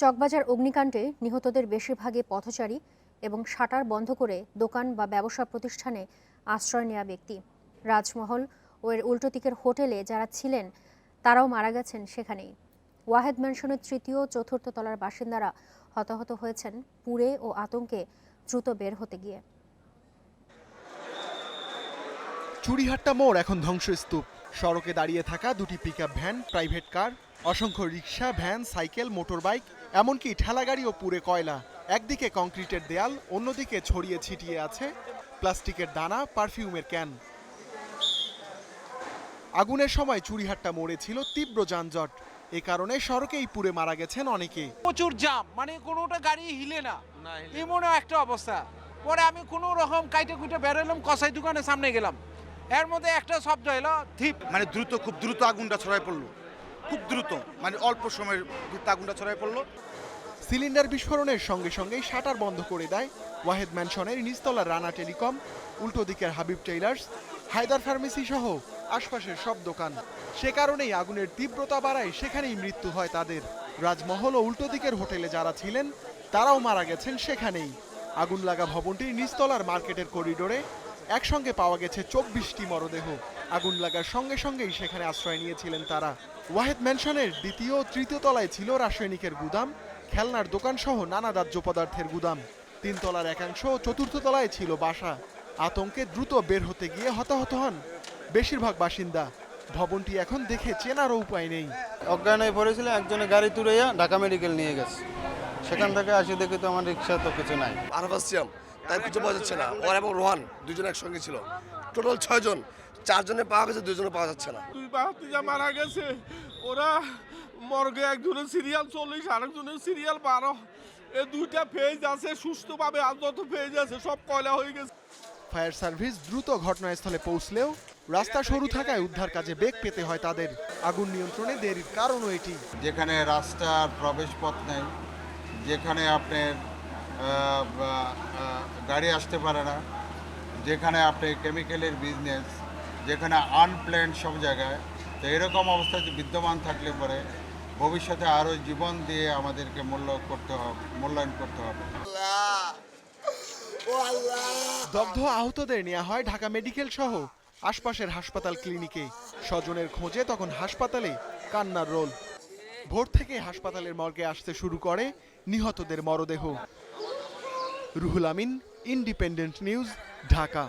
চকবাজার অগ্নিকাণ্ডে নিহতদের বেশিরভাগই পথচারী এবং শাটার বন্ধ করে দোকান বা ব্যবসা প্রতিষ্ঠানে আশ্রয় নেওয়া ব্যক্তি। রাজমহল ও এর উল্টো দিকের হোটেলে যারা ছিলেন, তারাও মারা গেছেন সেখানেই। ওয়াহেদ ম্যানশনের তৃতীয় চতুর্থ তলার বাসিন্দারা হতাহত হয়েছেন পুড়ে ও আতঙ্কে দ্রুত বের হতে গিয়ে। চুরিহাট্টা মোড় এখন ধ্বংসস্তূপ। সড়কে দাঁড়িয়ে থাকা দুটি পিকআপ ভ্যান প্রাইভেট কার অসংখ্য রিক্সা ভ্যান সাইকেল মোটরবাইক এমনকি ঠেলাগাড়িও পুড়ে কয়লা। একদিকে কংক্রিটের দেয়াল অন্যদিকে ছড়িয়ে ছিটিয়ে আছে প্লাস্টিকের দানা পারফিউমের ক্যান। আগুনের সময় চুরিহাট্টা মোড়ে ছিল তীব্র যানজট। এ কারণে সড়কেই পুড়ে মারা গেছেন অনেকে। প্রচুর জাম মানে কোনোটা গাড়ি হিলে না। এমনও একটা অবস্থা। পরে আমি কোনো রকম কাইটে কুইটে বেরোলাম কসাই দোকানের সামনে গেলাম। এর মধ্যে একটা শব্দ এলো থিপ মানে দ্রুত খুব দ্রুত আগুনটা ছড়ায় পড়ল। খুব দ্রুত মানে অল্প সময়ের ভিতরে আগুনটা ছড়ায় পড়ল। সিলিন্ডার বিস্ফোরণের সঙ্গে সঙ্গেই শাটার বন্ধ করে দেয় ওয়াহেদ ম্যানশনের নিচতলার রানা টেলিকম, উল্টো দিকের হাবিব টেইলার্স, হায়দার ফার্মেসি সহ আশপাশের সব দোকান। সে কারণেই আগুনের তীব্রতা বাড়ায় সেখানেই মৃত্যু হয় তাদের। রাজমহল ও উল্টো দিকের হোটেলে যারা ছিলেন, তারাও মারা গেছেন সেখানেই। আগুন লাগা ভবনটি নিচতলার মার্কেটের করিডোরে একসঙ্গে পাওয়া গেছে চব্বিশটি মরদেহ। আগুন লাগার সঙ্গে সঙ্গেই সেখানে আশ্রয় নিয়েছিলেন তারা। ওয়াহেদ ম্যানশনের দ্বিতীয় ও তৃতীয় তলায় ছিল রাসায়নিকের গুদাম খেলনার দোকান সহ নানা দাহ্য পদার্থের গুদাম। তিনতলার একাংশ ও চতুর্থ তলায় ছিল বাসা। আতঙ্কে দ্রুত বের হতে গিয়ে হতাহত হন বেশিরভাগ বাসিন্দা। ভবনটি এখন দেখে চেনারও উপায় নেই। অজ্ঞান হয়ে পড়েছিল একজনে গাড়ি তুড়াইয়া ঢাকা মেডিকেল নিয়ে গেছে। সেখান থেকে আসি দেখে তো আমার রিক্সা তো কিছু নাই। আরফাস তার কিছু বোঝা যাচ্ছে না। ওর এবং রোহান দুজন একসঙ্গে ছিল। টোটাল ছয়জন। চারজনে পাওয়া গেছে দুজনে পাওয়া যাচ্ছে না। দুই বাহাত্তিজা মারা গেছে। ওরা মর্গে একজনের সিরিয়াল চল্লিশ আরেকজনের সিরিয়াল বারো। এ দুইটা ফেজ আছে সুস্থভাবে আর যত ফেজ আছে সব কয়লা হয়ে গেছে। ফায়ার সার্ভিস দ্রুত ঘটনাস্থলে পৌঁছলেও রাস্তা সরু থাকায় উদ্ধার কাজে বেগ পেতে হয় তাদের। আগুন নিয়ন্ত্রণে দেরির কারণও এটি। যেখানে রাস্তার প্রবেশ পথ নেই যেখানে আপনার গাড়ি আসতে পারে না। যেখানে আপনি কেমিক্যালের বিজনেস যেখানে আনপ্ল্যান্ড সব জায়গায় তো এরকম অবস্থা যে বিদ্যমান থাকলে পরে ভবিষ্যতে আরও জীবন দিয়ে আমাদেরকে মূল্য করতে হবে মূল্যায়ন করতে হবে। দগ্ধ আহতদের নেওয়া হয় ঢাকা মেডিকেল সহ আশপাশের হাসপাতাল ক্লিনিকে। স্বজনের খোঁজে তখন হাসপাতালে কান্নার রোল। ভোর থেকে হাসপাতালের মর্গে আসতে শুরু করে নিহতদের মরদেহ। Ruhul Amin independent news Dhaka.